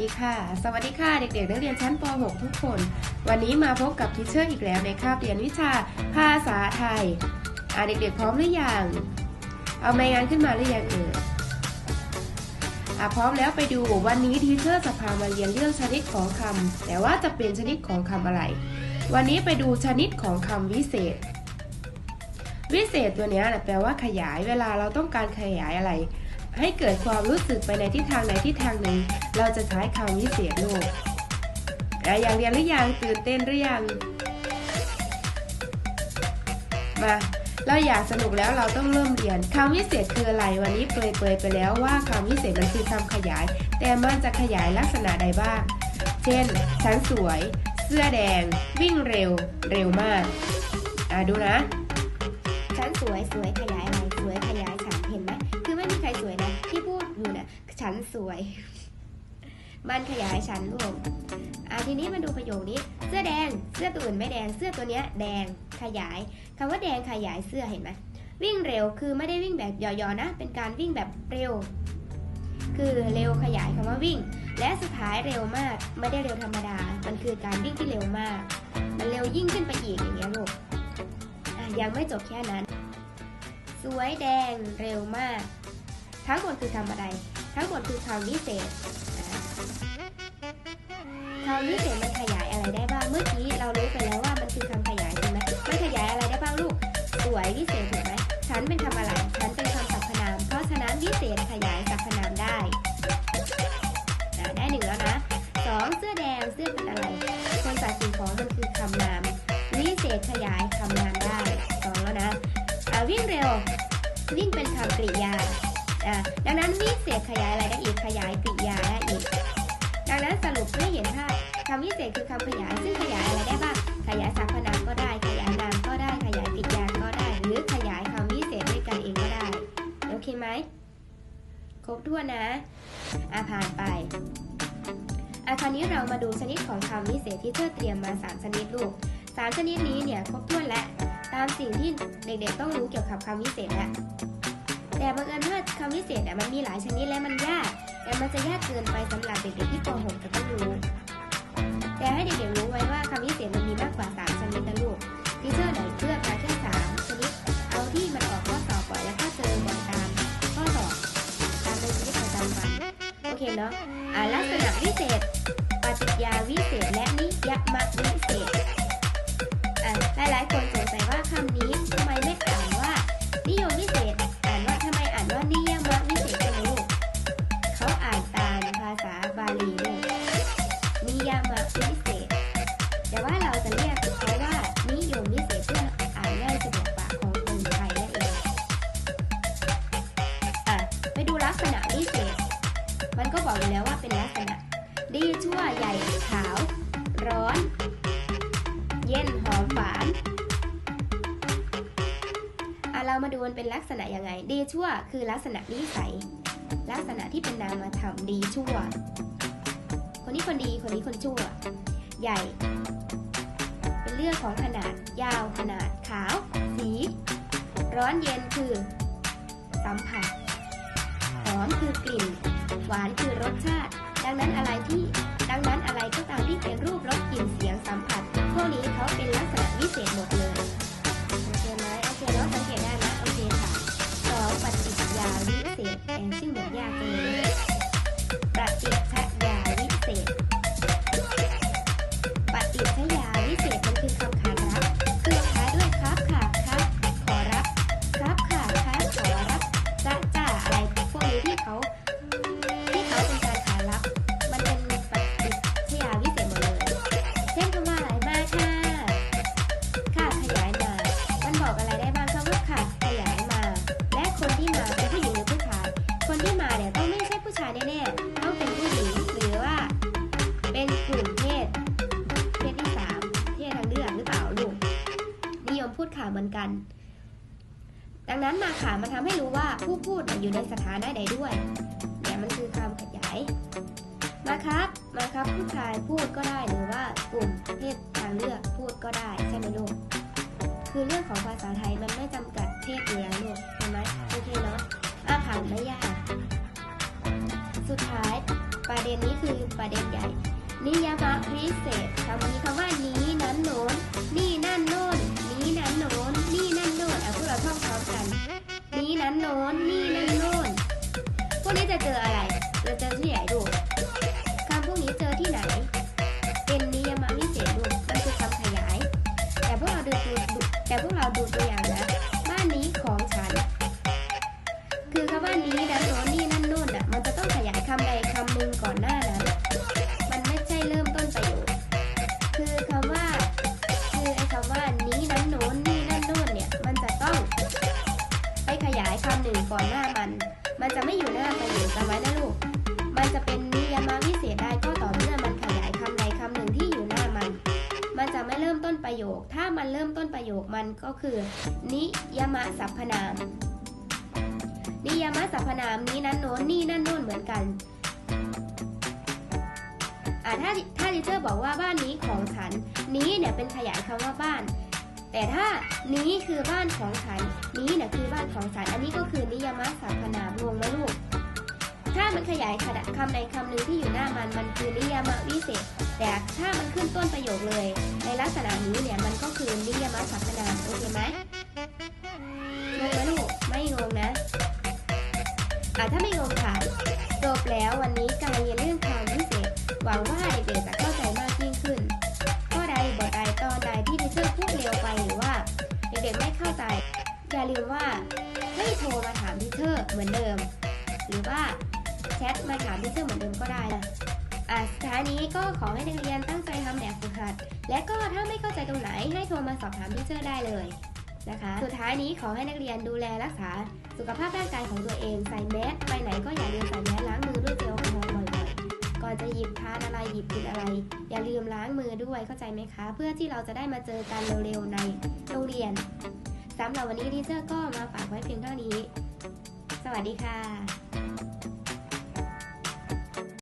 ดีค่ะ สวัสดีค่ะ เด็กๆนักเรียนชั้นป .6 ทุกคน วันนี้มาพบกับทิเชอร์อีกแล้วในคาบเรียนวิชาภาษาไทย อ่าเด็กๆพร้อมหรือยัง เอาไม้งานขึ้นมาหรือยังเอ่ยอะพร้อมแล้วไปดูวันนี้ทีเชอร์จะพามาเรียนเรื่องชนิดของคำแต่ว่าจะเป็นชนิดของคำอะไร วันนี้ไปดูชนิดของคำวิเศษ วิเศษตัวนี้แปลว่าขยาย เวลาเราต้องการขยายอะไร ให้เกิดความรู้สึกไปในทิศทางไหนทิศทางหนึ่ง เราจะใช้คำวิเศษลูกอะอยากเรียนหรือยังตื่นเต้นหรือยัง มาเราอยากสนุกแล้วเราต้องเริ่มเรียนคำวิเศษคืออะไรวันนี้เปยเปรยๆไปแล้วว่าคำวิเศษมันคือคำขยาย แต่มันจะขยายลักษณะใดบ้าง เช่นฉันสวย เสื้อแดง วิ่งเร็ว เร็วมาก อะดูนะฉันสวยสวยข ฉันสวย มันขยายฉันรวมอะทีนี้มาดูประโยคนี้ เสื้อแดง เสื้อตัวอื่นไม่แดง เสื้อตัวเนี้ยแดง ขยายคำว่าแดงขยายเสื้อเห็นไหมวิ่งเร็วคือไม่ได้วิ่งแบบย่อๆนะ เป็นการวิ่งแบบเร็ว คือเร็วขยายคำว่าวิ่ง และสุดท้ายเร็วมาก ไม่ได้เร็วธรรมดา มันคือการวิ่งที่เร็วมาก มันเร็วยิ่งขึ้นไปอีกอย่างเงี้ยลูกอะยังไม่จบแค่นั้น สวยแดงเร็วมาก ทั้งหมดคือคำอะไร ทั้งหมดคือคำวิเศษคำวิเศษมันขยายอะไรได้บ้าง เมื่อกี้เรารู้ไปแล้วว่ามันคือคำขยายใช่ไหมมันขยายอะไรได้บ้างลูก สวยวิเศษถูกไหมฉันเป็นคำอะไร ฉันเป็นคำสรรพนาม เพราะฉะนั้นวิเศษขยายสรรพนามได้ได้หนึ่งแล้วนะสองเสื้อแดงเสื้อเป็นอะไร คนใส่สิ่งของมันคือคำนาม วิเศษขยายคำนามได้สองแล้วนะวิ่งเร็ว วิ่งเป็นคำกริยา อะดังนั้นวิเศษขยายอะไรได้อีกขยายกริยาได้อีก ดังนั้นสรุปให้เห็นภาพคำวิเศษคือคำขยายซึ่งขยายอะไรได้บ้าง ขยายสรรพนามก็ได้ ขยายนามก็ได้ ขยายกริยาก็ได้ หรือขยายคำวิเศษด้วยกันเองก็ได้ โอเคไหม ครบถ้วนนะอะผ่านไปอะคราวนี้เรามาดูชนิดของคำวิเศษที่เธอเตรียมมา 3 ชนิดลูกสามชนิดนี้เนี่ยครบถ้วนและ ตามสิ่งที่เด็กๆต้องรู้เกี่ยวกับคำวิเศษแล้ว แต่บังเอิญว่าคำวิเศษเนี่ยมันมีหลายชนิดและมันยาก แต่มันจะยากเกินไปสำหรับเด็กๆที่ป .6 จะต้องรู้แต่ให้เด็กๆรู้ไว้ว่าคำวิเศษมันมีมากกว่า 3 ชนิดนะลูกทีเชอร์ไหนเลือกมาแค่3ชนิด เอาที่มันออกข้อสอบบ่อยแล้วก็เจอบ่อยตามข้อสอบตามในชีวิตประจำวันโอเคเนาะอ่าลักษณะวิเศษปฏิกิริยาวิเศษและนิยมวิ มาดูมันเป็นลักษณะยังไง ดีชั่ว คือลักษณะนิสัย ลักษณะที่เป็นนามธรรมดีชั่ว คนนี้คนดี คนนี้คนชั่ว ใหญ่ เป็นเรื่องของขนาด ยาว ขนาด ขาว สี ร้อนเย็นคือ สัมผัส หอมคือกลิ่น หวานคือรสชาติ ดังนั้นอะไร คนที่มาเนี่ยต้องไม่ใช่ผู้ชายแน่ๆต้องเป็นผู้หญิงหรือว่า เป็นกลุ่มเพศเพศที่สามเพศทางเลือกหรือเปล่าลูกนิยมพูดข่าวเหมือนกัน ดังนั้นมาค่ะมันทำให้รู้ว่าผู้พูดอยู่ในสถานะใดด้วยเนี่ยมันคือคำขยาย มาครับมาครับผู้ชายพูดก็ได้หรือว่ากลุ่มเพศทางเลือกพูดก็ได้ใช่ไหมลูกคือเรื่องของภาษาไทยมันไม่จำกัดเพศอยู่แล้วลูกใช่ไหม โอเคเนาะอะผ่านไม่ยากสุดท้ายประเด็นใหญ่ นิยามะวิเศษคำนี้คำว่านี้นั้นโน้นนี่นั่นโน้นนี้นั้นโน้นนี่นั่นโน้นอะพวกเราท่องพร้อมกัน นี้นั้นโน้นนี่นั่นโน้นพวกนี้จะเจออะไร เราจะที่ไหนดู มันจะไม่อยู่หน้าประโยคจำไว้นะลูก มันจะเป็นนิยามวิเศษได้ก็ต่อเมื่อมันขยายคำใดคำหนึ่งที่อยู่หน้ามัน มันจะไม่เริ่มต้นประโยค ถ้ามันเริ่มต้นประโยคมันก็คือ นิยามสรรพนาม นิยามสรรพนามนี้นั้นโน้นนี่นั่นโน่นเหมือนกันอ่าถ้าถ้าดิเชอร์บอกว่าบ้านนี้ของฉัน นี้เนี่ยเป็นขยายคำว่าบ้าน แต่ถ้านี้คือบ้านของฉัน นี้เนี่ยคือบ้านของฉัน อันนี้ก็คือนิยามสรรพนามงงไหมลูก ถ้ามันขยายขนาดคำใดคำหนึ่งที่อยู่หน้ามันมันคือนิยามวิเศษ แต่ถ้ามันขึ้นต้นประโยคเลย ในลักษณะนี้เนี่ยมันก็คือนิยามสรรพนามโอเคไหมงงไหมลูก ไม่งงนะอะถ้าไม่งงค่ะจบแล้ววันนี้การเรียนเรื่องคำวิเศษหวังว่าเด็กๆจะ เด็กๆไม่เข้าใจ อย่าลืมว่าให้โทรมาถามดิเชอร์เหมือนเดิม หรือว่าแชทมาถามดิเชอร์เหมือนเดิมก็ได้นะอะสุดท้ายนี้ก็ขอให้นักเรียนตั้งใจทำแบบฝึกหัด และก็ถ้าไม่เข้าใจตรงไหนให้โทรมาสอบถามดิเชอร์ได้เลยนะคะ สุดท้ายนี้ขอให้นักเรียนดูแลรักษา สุขภาพร่างกายของตัวเองใส่แมสไปไหนก็อย่าลืมใส่แมสล้างมือด้วยเจลแอลกอฮอล์บ่อยๆ ก่อนจะหยิบทานอะไรหยิบกินอะไร อย่าลืมล้างมือด้วยเข้าใจไหมคะ เพื่อที่เราจะได้มาเจอกันเร็วๆในโรงเรียนสำหรับวันนี้ทีเจอร์ก็มาฝากไว้เพียงเท่านี้ สวัสดีค่ะ